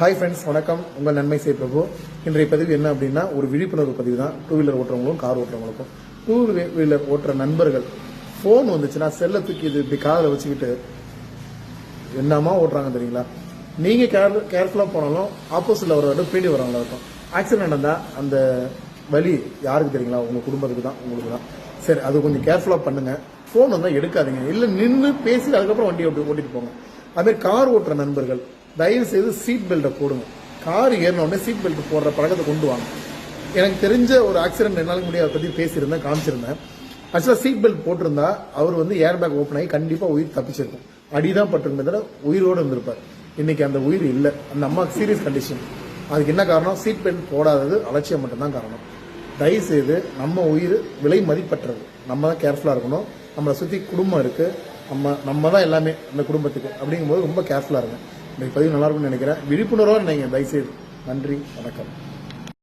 Hi friends வணக்கம். உங்கள் நன்மை செய் பிரபு. இன்றைய பதிவு என்ன அப்படின்னா ஒரு விழிப்புணர்வு பதிவு தான். டூ வீலர் ஓட்டுறவங்களும் கார் ஓட்டுறவங்களுக்கும். டூ வீலர் ஓட்டுற நண்பர்கள். ஃபோன் வந்துச்சுன்னா செல்லை தூக்கி இது இப்படி காதில் வச்சுக்கிட்டு என்னமா ஓட்டுறாங்க தெரியுங்களா? நீங்கள் கேர் கேர்ஃபுல்லாக போனாலும் ஆப்போசிட்ல வரவங்க பீடி வரவங்களா இருக்கும். ஆக்சிடென்ட் நடந்தால் அந்த வழி யாருக்கு தெரியுங்களா? உங்கள் குடும்பத்துக்கு தான் உங்களுக்கு தான். சரி அது கொஞ்சம் கேர்ஃபுல்லாக பண்ணுங்கள் ஃபோன் வந்தால் எடுக்காதீங்க. இல்லை நின்று பேசி அதுக்கப்புறம் வண்டியை ஓட்டிட்டு போங்க. அதே கார் ஓட்டுற நண்பர்கள் தயவு செய்து சீட் பெல்ட்டை போடுங்க. கார் ஏறினோடனே சீட் பெல்ட் போடுற பழக்கத்தை கொண்டு வாங்க. எனக்கு தெரிஞ்ச ஒரு ஆக்சிடென்ட் ரெண்டு நாளைக்கு முன்னாடி அதை பேசியிருந்தேன் காமிச்சிருந்தேன். ஆக்சுவலாக சீட் பெல்ட் போட்டிருந்தா அவர் வந்து ஏர் பேக் ஓப்பன் ஆகி கண்டிப்பாக உயிர் தப்பிச்சிருக்கும். அடிதான் பட்டிருந்தே தவிர உயிரோடு இருந்திருப்பார். இன்னைக்கு அந்த உயிர் இல்லை. அந்த அம்மாவுக்கு சீரியஸ் கண்டிஷன் அதுக்கு என்ன காரணம்? சீட் பெல்ட் போடாதது அலட்சியம் மட்டும்தான் காரணம். தயவுசெய்து நம்ம உயிர் விலை மதிப்பற்றது. நம்ம தான் கேர்ஃபுல்லாக இருக்கணும். நம்மளை சுற்றி குடும்பம் இருக்குது நம்ம நம்ம தான் எல்லாமே அந்த குடும்பத்துக்கு. அப்படிங்கும்போது ரொம்ப கேர்ஃபுல்லாக இருங்க. இந்த பதிவு நல்லா இருக்கும்னு நினைக்கிறேன். விழிப்புணர்வாக நினைங்க தயவுசெய்து. நன்றி. வணக்கம்.